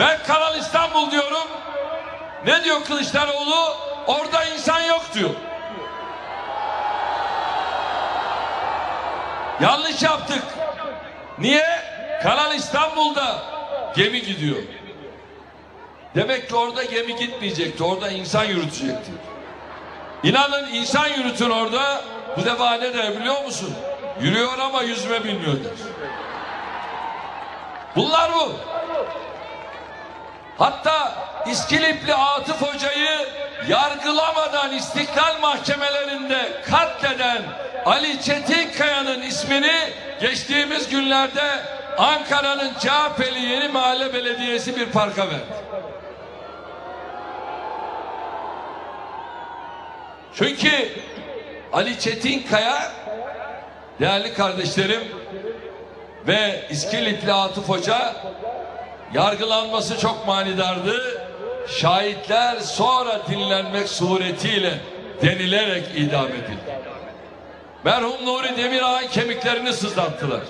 Ben Kanal İstanbul diyorum. Ne diyor Kılıçdaroğlu? Orada insan yok diyor. Yanlış yaptık. Niye? Kanal İstanbul'da gemi gidiyor. Demek ki orada gemi gitmeyecekti. Orada insan yürütecekti. İnanın insan yürütün orada. Bu defa ne der biliyor musun? Yürüyor ama yüzme bilmiyor der. Bunlar bu. Hatta İskilipli Atıf Hoca'yı yargılamadan istiklal mahkemelerinde katleden Ali Çetinkaya'nın ismini geçtiğimiz günlerde Ankara'nın CHP'li Yeni Mahalle Belediyesi bir parka verdi. Çünkü Ali Çetinkaya değerli kardeşlerim ve İskilipli Atıf Hoca yargılanması çok manidardı. Şahitler sonra dinlenmek suretiyle denilerek idam edildi. Merhum Nuri Demirağ'ın kemiklerini sızlattılar.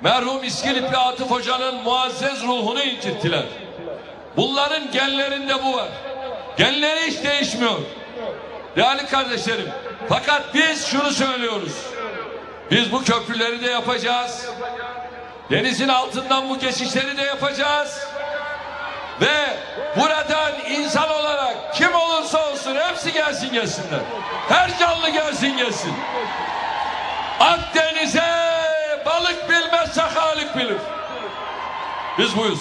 Merhum İskilipli Atıf Hoca'nın muazzez ruhunu incittiler. Bunların genlerinde bu var. Genleri hiç değişmiyor. Değerli kardeşlerim, fakat biz şunu söylüyoruz. Biz bu köprüleri de yapacağız. Denizin altından bu geçişleri de yapacağız. Ve buradan insan olarak kim olursa olsun hepsi gelsin gelsinler. Her canlı gelsin gelsin. Akdeniz'e balık bilmezse Halik bilir. Biz buyuz.